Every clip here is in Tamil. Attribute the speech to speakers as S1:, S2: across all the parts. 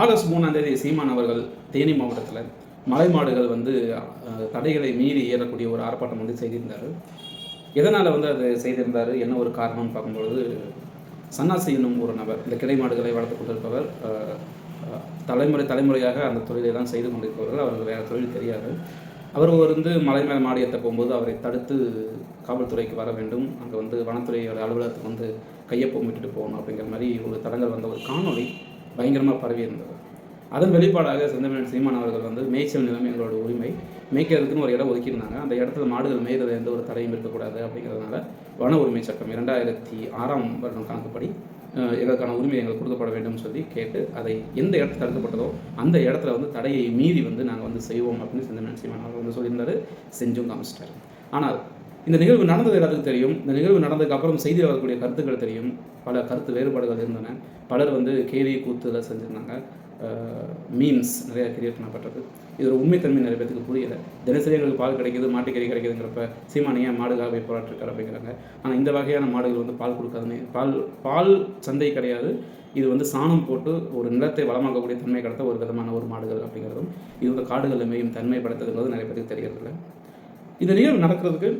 S1: ஆகஸ்ட் மூணாம் தேதி சீமான் அவர்கள் தேனி மாவட்டத்தில் மலை மாடுகள் வந்து தடைகளை மீறி ஏறக்கூடிய ஒரு ஆர்ப்பாட்டம் வந்து செய்திருந்தார். எதனால் வந்து அது செய்திருந்தார்? என்ன ஒரு காரணம்னு பார்க்கும்பொழுது சன்னாசி என்னும் ஒரு நபர் இந்த கிளை மாடுகளை வளர்த்து கொண்டிருப்பவர் தலைமுறை தலைமுறையாக அந்த தொழிலை தான் செய்து கொண்டிருப்பவர்கள். அவருக்கு வேறு தொழில் தெரியாது. அவர் வந்து மலை மேல் மாடி ஏற்ற போகும்போது அவரை தடுத்து காவல்துறைக்கு வர வேண்டும். அங்கே வந்து வனத்துறையோட அலுவலகத்துக்கு வந்து கையொப்பம் விட்டுட்டு போகணும் அப்படிங்கிற மாதிரி ஒரு தடங்கள் வந்த ஒரு காணொலி பயங்கரமாக பரவி இருந்தது. அதன் வெளிப்பாடாக செந்தமிழன் சீமான் அவர்கள் வந்து மேய்ச்சல் நிலம் எங்களோட உரிமை. மேய்க்கிறதுக்குன்னு ஒரு இடம் ஒதுக்கியிருந்தாங்க. அந்த இடத்துல மாடுகள் மேய்கிறது எந்த ஒரு தடையும் இருக்கக்கூடாது அப்படிங்கிறதுனால வன உரிமை சட்டம் இரண்டாயிரத்தி ஆறாம் வருடம் கணக்குப்படி எதற்கான எங்களுக்கான உரிமை எங்களுக்கு கொடுக்கப்பட வேண்டும் சொல்லி கேட்டு அதை எந்த இடத்துல தடுக்கப்பட்டதோ அந்த இடத்துல வந்து தடையை மீறி வந்து நாங்கள் வந்து செய்வோம் அப்படின்னு செந்தமிழன் சீமான் அவர்கள் வந்து சொல்லியிருந்தாரு. செஞ்சும் காமிச்சிட்டாரு. ஆனால் இந்த நிகழ்வு நடந்தது எல்லாத்துக்கும் தெரியும். இந்த நிகழ்வு நடந்ததுக்கு அப்புறம் செய்தியில் வரக்கூடிய கருத்துக்கள் தெரியும். பல கருத்து வேறுபாடுகள் இருந்தன. பலர் வந்து கேலி கூத்துலாம் செஞ்சுருந்தாங்க. மீம்ஸ் நிறைய கிரியேட் பண்ணப்பட்டது. இது ஒரு உண்மைத்தன்மை நிறைய பேத்துக்கு புரியலை. தினசரி எங்களுக்கு பால் கிடைக்குது மாட்டுக்கறி கிடைக்குதுங்கிறப்ப சீமானியா மாடுகாக போய் போராட்டிருக்காரு அப்படிங்கிறாங்க. ஆனால் இந்த வகையான மாடுகள் வந்து பால் கொடுக்காதுன்னு பால் பால் சந்தை கிடையாது. இது வந்து சாணம் போட்டு ஒரு நிலத்தை வளமாக்கக்கூடிய தன்மை கடத்த ஒரு விதமான ஒரு மாடுகள் அப்படிங்கிறதும் இது வந்து காடுகளில் மேயும் தன்மைப்படுத்துங்கிறது நிறைய பேருக்கு தெரியறதில்ல. இந்த நிகழ்வு நடக்கிறதுக்கு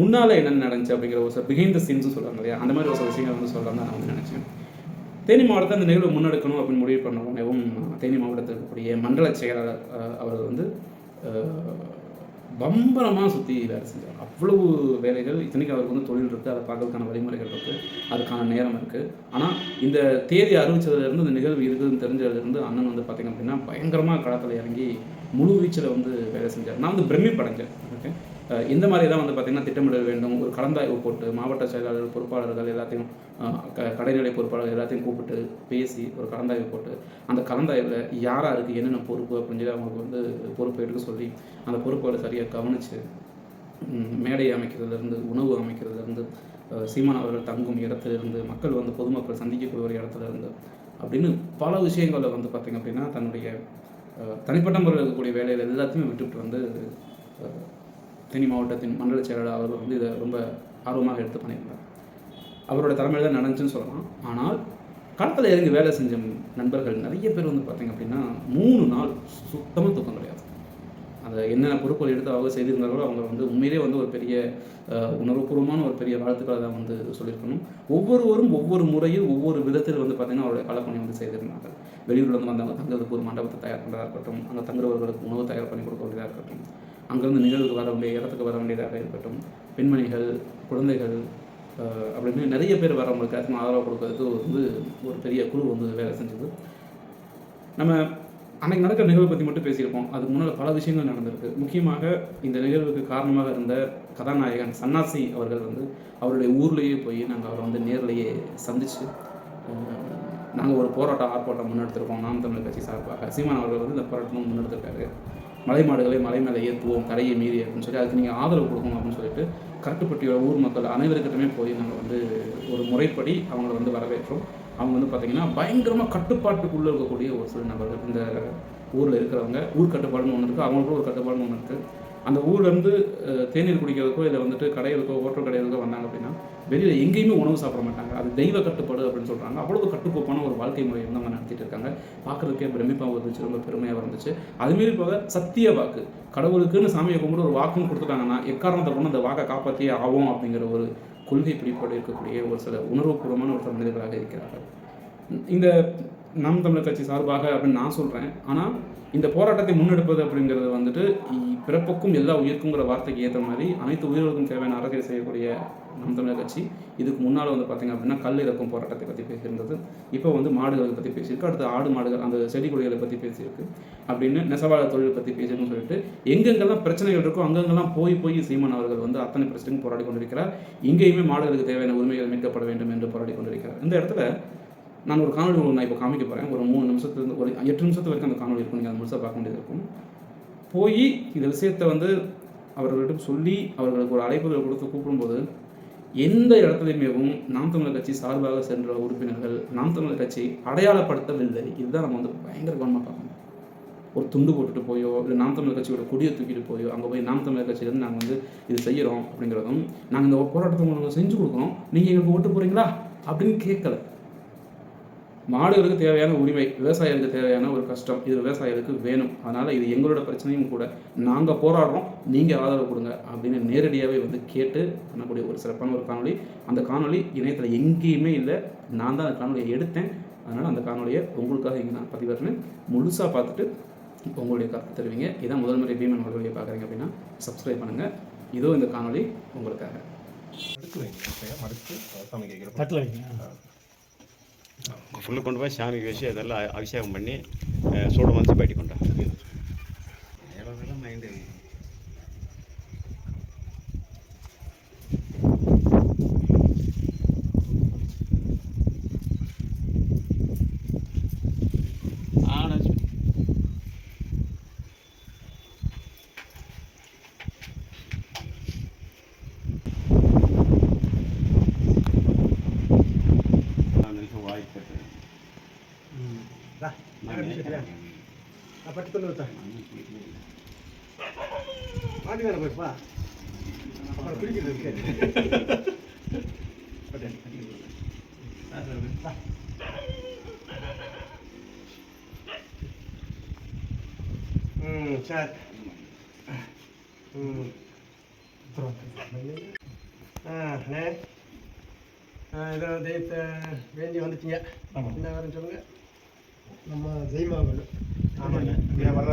S1: முன்னால் என்னென்ன நடந்துச்சு அப்படிங்கிற ஒரு சில பிஹைண்ட் த சீன்ஸும் சொல்லுவாங்க இல்லையா? அந்த மாதிரி ஒரு சில விஷயங்கள் வந்து சொல்லலாம் தான் நான் வந்து நினச்சேன். தேனி மாவட்டத்தை இந்த நிகழ்வு முன்னெடுக்கணும் அப்படின்னு முடிவு பண்ண உடனேவும் தேனி மாவட்டத்தில் இருக்கக்கூடிய மண்டல செயலாளர் அவர் அவர்கள் வந்து பம்பரமாக சுற்றி வேலை செஞ்சார் அவ்வளவு வேலைகள் இத்தனைக்கு அவருக்கு வந்து தொழில் இருக்குது அதை பார்க்கறதுக்கான வழிமுறைகள் இருக்குது அதுக்கான நேரம் இருக்குது ஆனால் இந்த தேதி அறிவிச்சதுலேருந்து இந்த நிகழ்வு இருக்குதுன்னு தெரிஞ்சதுலேருந்து அண்ணன் வந்து பார்த்திங்க அப்படின்னா பயங்கரமாக களத்தில் இறங்கி முழு வீச்சில் வந்து வேலை செஞ்சார். நான் வந்து பிரமிப்படைஞ்சேன் ஓகே இந்த மாதிரி தான் வந்து பார்த்திங்கன்னா திட்டமிடல் வேண்டும் ஒரு கலந்தாய்வு போட்டு மாவட்ட செயலாளர்கள் பொறுப்பாளர்கள் எல்லாத்தையும் க கடைநிலை பொறுப்பாளர்கள் எல்லாத்தையும் கூப்பிட்டு பேசி ஒரு கலந்தாய்வு போட்டு அந்த கலந்தாய்வில் யாராக இருக்குது என்னென்ன பொறுப்பு அப்படின்னு சொல்லி அவங்களுக்கு வந்து பொறுப்பு எடுக்க சொல்லி அந்த பொறுப்புகளை சரியாக கவனித்து மேடை அமைக்கிறதுலேருந்து உணவு அமைக்கிறதுலேருந்து சீமான் அவர்கள் தங்கும் இடத்துலேருந்து மக்கள் வந்து பொதுமக்கள் சந்திக்கக்கூடிய ஒரு இடத்துல இருந்து அப்படின்னு பல விஷயங்களில் வந்து பார்த்திங்க அப்படின்னா தன்னுடைய தனிப்பட்ட முறையில் இருக்கக்கூடிய வேலையில் எல்லாத்தையுமே விட்டுவிட்டு வந்து தேனி மாவட்டத்தின் மண்டல செயலாளர் அவர் வந்து இதை ரொம்ப ஆர்வமாக எடுத்து பண்ணியிருந்தார் அவரோட தலைமையில் தான் நடந்துச்சுன்னு சொல்லலாம். ஆனால் களத்தில் இறங்கி வேலை செஞ்ச நண்பர்கள் நிறைய பேர் வந்து பார்த்திங்க அப்படின்னா மூணு நாள் சுத்தமாக தூக்கம் கிடையாது. அந்த என்னென்ன பொறுப்புகள் எடுத்து அவங்க செய்திருந்தார்களோ அவங்க வந்து உண்மையிலே வந்து ஒரு பெரிய உணர்வுபூர்வமான ஒரு பெரிய வாழ்த்துக்களை தான் வந்து சொல்லியிருக்கணும். ஒவ்வொருவரும் ஒவ்வொரு முறையில் ஒவ்வொரு விதத்தில் வந்து பார்த்திங்கன்னா அவருடைய களப்பணி வந்து செய்திருந்தாங்க வெளியூர்லேருந்து வந்தவங்க தங்குறதுக்கு ஒரு மண்டபத்தை தயார் பண்ணுறதா இருக்கட்டும் அங்கே தங்குறவர்களுக்கு உணவு தயார் பண்ணி கொடுக்க வேண்டியதாக இருக்கட்டும் அங்கேருந்து நிகழ்வுக்கு வர வேண்டிய இடத்துக்கு வர வேண்டியதாக இருக்கட்டும். பெண்மணிகள் குழந்தைகள் அப்படின்னு நிறைய பேர் வரவங்களுக்கு அதுக்கு ஆதரவு கொடுக்கறதுக்கு வந்து ஒரு பெரிய குழு வந்து வேலை செஞ்சது. நம்ம அன்னைக்கு நடக்கிற நிகழ்வு பற்றி மட்டும் பேசியிருப்போம். அதுக்கு முன்னால் பல விஷயங்கள் நடந்திருக்கு. முக்கியமாக இந்த நிகழ்வுக்கு காரணமாக இருந்த கதாநாயகன் சன்னாசி அவர்கள் வந்து அவருடைய ஊர்லேயே போய் நாங்கள் அவரை வந்து நேர்லேயே சந்தித்து நாங்கள் ஒரு போராட்டம் ஆர்ப்பாட்டம் முன்னெடுத்திருக்கோம். நாம் தமிழர் கட்சி சார்பாக. சீமான் அவர்கள் வந்து இந்த போராட்டமும் முன்னெடுத்திருக்காரு. மலை மாடுகளை மலை மேலே ஏற்றுவோம் கரையை மீறி அப்படின்னு சொல்லி அதுக்கு நீங்கள் ஆதரவு கொடுக்கணும் அப்படின்னு சொல்லிட்டு கட்டுப்பட்டியோட ஊர் மக்கள் அனைவருக்கிட்டமே போய் நாங்கள் வந்து ஒரு முறைப்படி அவங்களை வந்து வரவேற்றோம். அவங்க வந்து பார்த்திங்கன்னா பயங்கரமாக கட்டுப்பாட்டுக்குள்ளே இருக்கக்கூடிய ஒரு சில நபர்கள் இந்த ஊரில் இருக்கிறவங்க ஊர் கட்டுப்பாடுன்னு ஒன்று இருக்குது அவங்களுக்கும் ஒரு கட்டுப்பாடுன்னு ஒன்று இருக்குது அந்த ஊர்லேருந்து தேநீர் குடிக்கிறதுக்கோ இல்லை வந்துட்டு கடைகளுக்கோ ஹோட்டல் கடைகளுக்கோ வந்தாங்க அப்படின்னா வெளியில் எங்கேயுமே உணவு சாப்பிட மாட்டாங்க. அது தெய்வ கட்டுப்பாடு அப்படின்னு சொல்கிறாங்க அவ்வளவு கட்டுக்கோப்பான ஒரு வாழ்க்கை முறை வந்து அவங்க நடத்திட்டு இருக்காங்க. பார்க்குறதுக்கே பிரமிப்பாக இருந்துச்சு. ரொம்ப பெருமையாக இருந்துச்சு. அதுமாரி போக சத்திய வாக்கு. கடவுளுக்குன்னு சாமியை கும்பிட்டு ஒரு வாக்குன்னு கொடுத்துட்டாங்கன்னா எக்காரணத்தை கொண்டு அந்த வாக்கை காப்பாற்றியே ஆகும் அப்படிங்கிற ஒரு கொள்கை பிடிப்போடு இருக்கக்கூடிய ஒரு சில உணர்வுபூர்வமான ஒரு மனிதர்களாக இருக்கிறார்கள். இந்த நாம் தமிழர் கட்சி சார்பாக அப்படின்னு நான் சொல்கிறேன் ஆனால் இந்த போராட்டத்தை முன்னெடுப்பது அப்படிங்கிறது வந்துட்டு பிறப்புக்கும் எல்லா உயிர்க்குங்கிற வார்த்தைக்கு ஏற்ற மாதிரி அனைத்து உயிர்களுக்கும் தேவையான அரசியல் செய்யக்கூடிய நம் தமிழர் கட்சி. இதுக்கு முன்னால் வந்து பார்த்திங்க அப்படின்னா கல் இறக்கும் போராட்டத்தை பற்றி பேசியிருந்தது. இப்போ வந்து மாடுகளை பற்றி பேசியிருக்கு. அடுத்து ஆடு மாடுகள் அந்த செடி கொடிகளை பற்றி பேசியிருக்கு. அப்படின்னு நெசவாள தொழிலை பற்றி பேசியிருக்குன்னு சொல்லிட்டு எங்கெங்கெல்லாம் பிரச்சனைகள் இருக்கோ அங்கங்கெல்லாம் போய் போய் சீமான் அவர்கள் வந்து அத்தனை பிரச்சனையும் போராடி கொண்டிருக்கிறார். இங்கேயுமே மாடுகளுக்கு தேவையான உரிமைகள் மீட்கப்பட வேண்டும் என்று போராடி கொண்டிருக்கிறார். இந்த இடத்துல நான் ஒரு காணொலி உங்களுக்கு நான் இப்போ காமிக்க போகிறேன் ஒரு மூணு நிமிஷத்துலேருந்து ஒரு எட்டு நிமிஷத்து வரைக்கும் அந்த காணொலி இருக்கும். நீங்கள் அந்த முழுசாக பார்க்க வேண்டியது இருக்கும். போய் இந்த விஷயத்தை வந்து அவர்களிடம் சொல்லி அவர்களுக்கு ஒரு அழைப்புகள் கொடுத்து கூப்பிடும்போது எந்த இடத்துலையுமேவும் நாம் தமிழர் கட்சி சார்பாக சென்ற உறுப்பினர்கள் நாம் தமிழர் கட்சி அடையாளப்படுத்தவில்லை. இதுதான் நம்ம வந்து பயங்கர கவனமாக பார்க்கணும். ஒரு துண்டு போட்டுட்டு போயோ இல்லை நாம் தமிழர் கட்சியோட கொடியை தூக்கிட்டு போயோ அங்கே போய் நாம் தமிழர் கட்சியிலேருந்து நாங்கள் வந்து இது செய்கிறோம் அப்படிங்கிறதும் நாங்கள் இந்த போராட்டத்தை உங்களுக்கு செஞ்சு கொடுக்குறோம் நீங்கள் எங்களுக்கு ஓட்டு போகிறீங்களா அப்படின்னு கேட்கல. மாடுகளுக்கு தேவையான உரிமை விவசாயிகளுக்கு தேவையான ஒரு கஷ்டம் இது விவசாயிகளுக்கு வேணும். அதனால் இது எங்களோட பிரச்சனையும் கூட. நாங்கள் போராடுறோம் நீங்கள் ஆதரவு கொடுங்க அப்படின்னு நேரடியாகவே வந்து கேட்டு பண்ணக்கூடிய ஒரு சிறப்பான ஒரு காணொளி. அந்த காணொளி இணையத்தில் எங்கேயுமே இல்லை. நான் தான் அந்த காணொலியை எடுத்தேன். அதனால் அந்த காணொலியை உங்களுக்காக இங்கே நான் பதிவிறேன் முழுசாக பார்த்துட்டு உங்களுடைய கருத்து தெரிவிங்க. இதான் முதல் முறை பீமன் வழியை பார்க்குறீங்க அப்படின்னா சப்ஸ்கிரைப் பண்ணுங்கள் இதோ இந்த காணொளி உங்களுக்காக.
S2: வைங்க.
S3: தட்டில் வைங்க.
S4: ஃபுல்லு கொண்டு போய் சாமிக்கு வச்சு அதெல்லாம் அபிஷேகம் பண்ணி சூடு மனசு பயிட்டி கொண்டா
S3: வேலை போய்ப்பா அப்புறம் குடிக்கிறது இருக்கு. ம் சரி. ம். ஆ அண்ணே. ஆ இதை தெய்வத்தை வேண்டி வந்துட்டீங்க. என்ன வேறும் சொல்லுங்க. நம்ம தெய்வம்
S2: ஆமாங்க. வர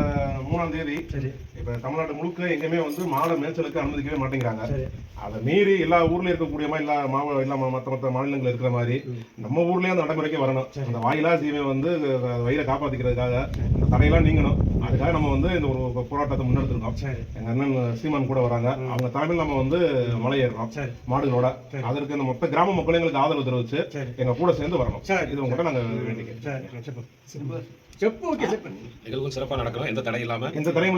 S2: மூணாம் தேதி
S3: சரி.
S2: இப்ப தமிழ்நாடு முழுக்க எங்கேயுமே வந்து மாட மேய்ச்சலுக்கு அனுமதிக்கவே மாட்டேங்கிறாங்க. அதை மீறி எல்லா ஊர்லயும் இருக்கக்கூடிய மாதிரி எல்லா மாவ எல்லா ம- மத்த மத்த மாநிலங்கள் இருக்கிற மாதிரி நம்ம ஊர்லயே அந்த நடைமுறைக்கு வரணும். அந்த வாயிலா ஜீவை வந்து வயிறை காப்பாத்திக்கிறதுக்காக அந்த தடையெல்லாம் நீங்கணும். அதுக்காக நம்ம வந்து இந்த ஒரு போராட்டத்தை முன்னெடுத்திருக்கோம்.
S3: சரி.
S2: எங்க அண்ணன் சீமான் கூட வராங்க. அவங்க தலைமையில் நம்ம வந்து மலை ஏறுறோம் மாடுகளோட. அதற்கு அந்த மொத்த கிராம மக்கள் எங்களுக்கு ஆதரவு தெரிவிச்சு
S3: சரி.
S2: எங்க கூட சேர்ந்து வரணும். இது உங்ககிட்ட நாங்க வேண்டிக்கிறோம்
S3: செப்பு. செப்பு. ஓகே செப்பு.
S5: எங்களுக்கும் சிறப்பாக நடக்கணும். எந்த தடை இல்லாம
S2: இந்த தடையும்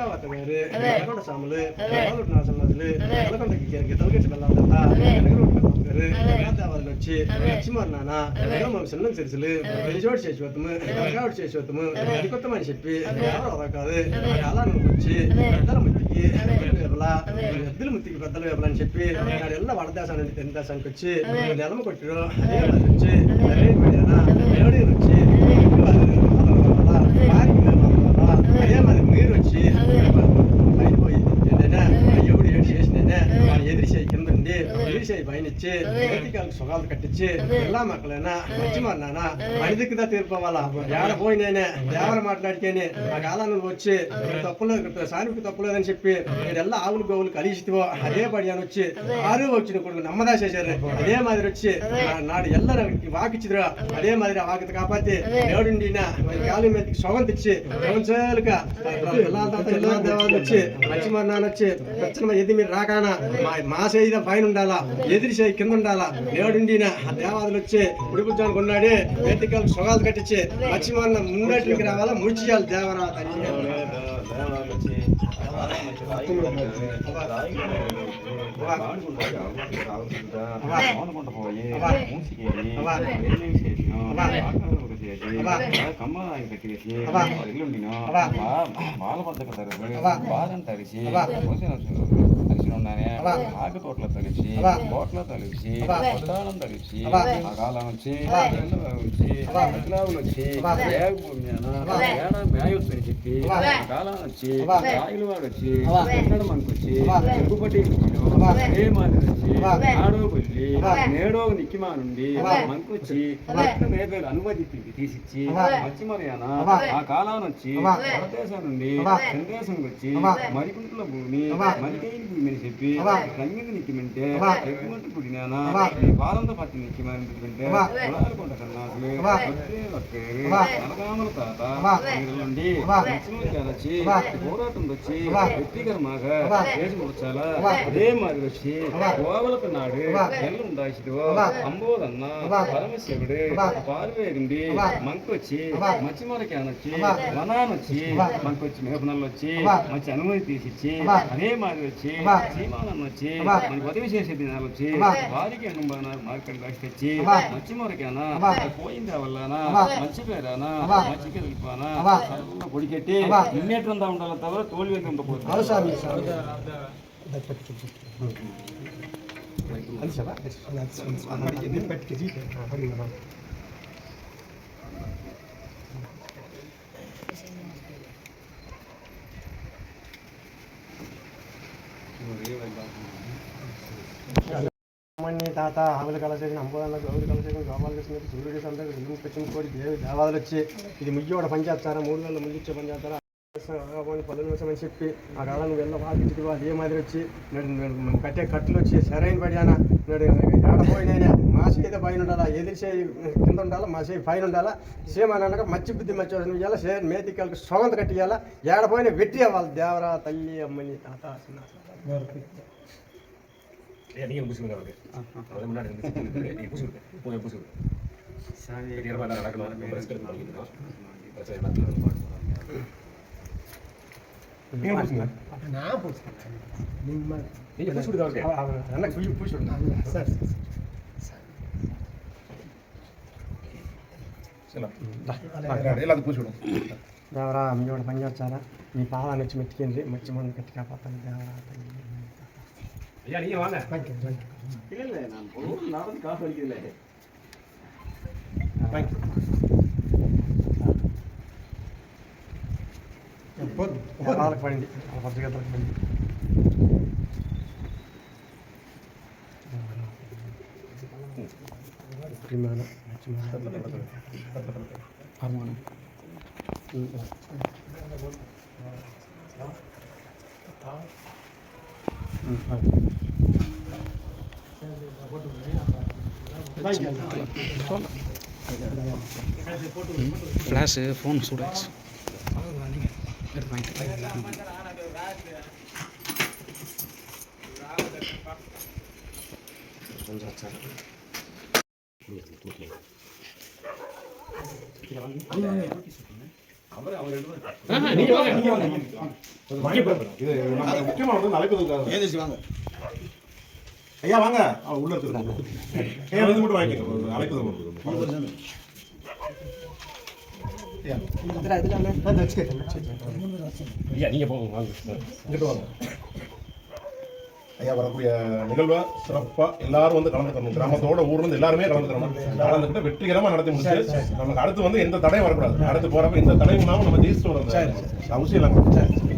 S3: ವೆಂಕಟಾವತ ಬೇರೆ ವೆಂಕಟ ಸಾಮಲು ವೆಂಕಟ ನಾಸನದಲು ವೆಂಕಟ ಕಿಕ್ಕೆ ತಲಗಟ್ಟ ಬೆಲ್ಲಂದಲ್ಲ ವೆಂಕಟ ಬೆಲ್ಲಂದರು ವೆಂಕಟಾವತ వచ్చి లక్ష్మణ్ నాన్న మనం చిన్నం తెలుసులు వెలిచోడు చేసి వద్దము వెనకాడు చేసి వద్దము అడికొత్తమని చెప్పి ఎవరో కాదు అలా నువ్వు వచ్చి పెద్దల ముత్తికి ఇవ్వలా ఎద్దుల ముత్తికి పెద్దలు ఇవ్వాలని చెప్పి నాడు ఎల్ల వడదేశానికి తెలుగుదేశానికి వచ్చి నెలమ కొట్టిరు అదే వచ్చి దేవుడి వచ్చి ఎదిరి చేయి పైన ఇచ్చి చేతికాలకు సుఖాలు కట్టించి ఎలా మక్కలైనా మంచి మన్నానా అడిదిక్కుదా తీర్పోవాలా ఏడ పోయి నేనే దేవర మాట్లాడికేని ఆ కాలాన్ని వచ్చి తప్పులేదు సానికి తప్పులేదని చెప్పి మీరెల్లా ఆవులు గోవులు కలిసితివో అదే. పడియాను వచ్చి ఆరు వచ్చిన కొడుకు నమ్మదా చేశారు? అదే. మాదిరి వచ్చి నాడు ఎల్ల వాకిచ్చిదిరా అదే. మాదిరి వాకిత కాపాతి ఏడుండినా కాలు మీదకి సొగం తెచ్చి వచ్చి మంచి నాన్న వచ్చి ఖచ్చితంగా ఎది మీరు రాకానా మా శరీరం పైన ఉండాలా ఎదిరి చేయి కింద ఉండాలా దేవుడిండిన ఆ దేవాదులు వచ్చి ఉడిపుద్దానికి ఉన్నాడే వేదికలు సుగాలు కట్టించి మంచి మరణం ముందటికి రావాలా ముడిచి చేయాలి దేవరాత ముడిచియాలి దేవరా తల్లి
S4: బాదం తలిసి ఆకు తోటలో తలిసి తోటలో తలిసి కొట్టాలం తలిసి ఆ కాలం వచ్చి వచ్చి మహిళలు వచ్చి ఏడ మేయొచ్చని చెప్పి కాలం వచ్చి రాయల వాడు వచ్చి కన్నడ మనకు వచ్చి ఏ మాదిరి వచ్చి ఆడో నేడో నిక్కిమా నుండి మనకు వచ్చి మేదలు అనుమతి తీసిచ్చి మచ్చిమర్యాన ఆ కాలాన్ని వచ్చి భారతదేశం నుండి సందేశం వచ్చి మరికుంట్ల భూమి మరికైన భూమి నిత్యమని చెప్పి సంగీత నిత్యమంటే ఎగ్గుమంటే
S3: పుడినా
S4: ఈ
S3: బాలంతో
S4: పచ్చి నిత్యమని
S3: పెట్టుకుంటే
S4: కులాలకుంట తాత నుండి వచ్చి పోరాటం వచ్చి
S3: వ్యక్తికరమాగా
S4: దేశం వచ్చాలా అదే మాదిరి వచ్చి గోవలకు నాడు ఎల్లు
S3: ఉండాసిడు
S4: అంబోదన్న పరమశివుడు పారివేరిండి మంకొచ్చి మచ్చిమల
S3: క్యానొచ్చి
S4: వనానొచ్చి మంకొచ్చి
S3: మేపనల్లొచ్చి
S4: మంచి అనుమతి తీసిచ్చి అదే మాదిరి వచ్చి సీమానొచ్చి మనకి ఉదయం చేసేది
S3: నాలొచ్చి
S4: వారికి అనుమాన మార్కెట్ వచ్చి మొరకేనా పోయిందా వల్లనా మంచి పేరానా మంచి కలిపానా సర్వంగా తవర తోలు
S3: వెళ్ళి అమ్మని తాత ఆమెల కలసేసిన అంబోదన్న గౌరి కలసేసిన గోపాలకృష్ణ సూర్యుడి సందర్భ ఇల్లు పెంచుకోడి దేవి దేవాదులు వచ్చి ఇది ముయ్యోడ పని చేస్తారా? మూడు వేల ముందు ఇచ్చే పని చేస్తారా? పనులు వేసామని చెప్పి ఆ కాలం వెళ్ళ వాకించుకు అదే మాదిరి వచ్చి నేను కట్టే కట్టలు వచ్చి సరైన పడియానా నేడు ఏడపోయినా మా చేత పైన ఉండాలా? ఎదిరి చేయి కింద ఉండాలా? మా చేయి పైన ఉండాలా? సేమ్ అని అనగా మచ్చి బుద్ధి మచ్చి వస్తుంది ఇవ్వాలా సే మేతికలకు సొగంత కట్టి ఇవ్వాలా ఏడపోయిన వెట్టి అవ్వాలి దేవరా తల్లి అమ్మని తాత நீங்கள்
S5: பூசி கொடுங்க அவருக்கு முன்னாடி நீங்கள் பூசி கொடுங்க பூஜை
S2: பூசி கொடுங்க
S3: நான்
S5: பூசி
S3: நல்லா சொல்லி பூசி சார் దేవరా మీ కూడా పని వచ్చారా? మీ పాదాన్ని వచ్చి మెత్తికింది మచ్చి మనం గట్టి కాపాతాను దేవరా వాళ్ళకి పడింది. వాళ్ళ పద్ధతిగతలకు పడింది. ప్రిమాణం మంచి
S1: ஃப்ளாஷு ஃபோன் சூடாச்சு எடுத்து வாங்கிட்டு
S5: நீங்க வாங்க. நீங்க வாங்க
S2: இது நம்ம முக்கியமானது அழைப்பதற்காக ஐயா வாங்க அவர் உள்ள இருக்கிறாங்க ஏன் வந்து மட்டும் வாங்கிக்கோங்க அழைப்பது
S5: ஐயா நீங்க போங்க வாங்க.
S2: இங்கிட்டு வாங்க ஐயா வரக்கூடிய நிகழ்வை சிறப்பா எல்லாரும் வந்து கலந்துக்கணும் கிராமத்தோட ஊர்ல இருந்து எல்லாருமே கலந்துக்கணும் கலந்துக்கிட்டு வெற்றிகரமா நடத்தி முடிச்சு நமக்கு அடுத்து வந்து எந்த தடையும் வரக்கூடாது. அடுத்து போறப்ப எந்த தடையும் இல்லாம நம்ம ஜெயிச்சுட்டு வரோம் அவசியம் இல்லைங்க.